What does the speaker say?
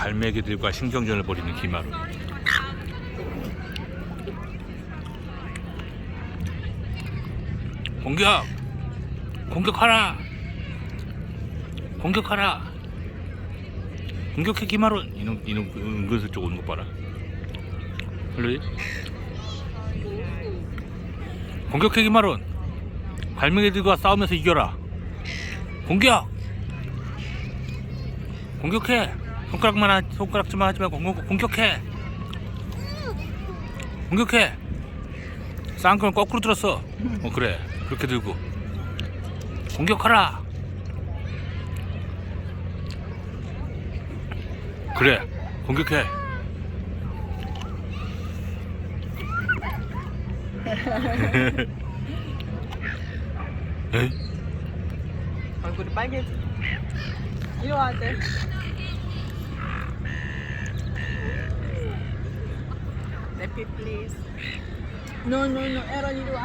갈매기들과 신경전을 벌이는 기마루. 공격! 공격하라! 공격하라! 공격해 기마루! 이놈 이놈 은근슬쩍 오는 거 봐라. 할로이? 공격해 기마루! 갈매기들과 싸우면서 이겨라. 공격! 공격해! 손가락만 하, 손가락질만 하지 말고 공, 공격해! 공격해! 쌍꺼는 거꾸로 들었어. 어 그래 그렇게 들고 공격하라. 그래 공격해. 에이? 얼굴이 빨개지. 이리 와, 돼. Tepi, please. No, no, no. Era di dua.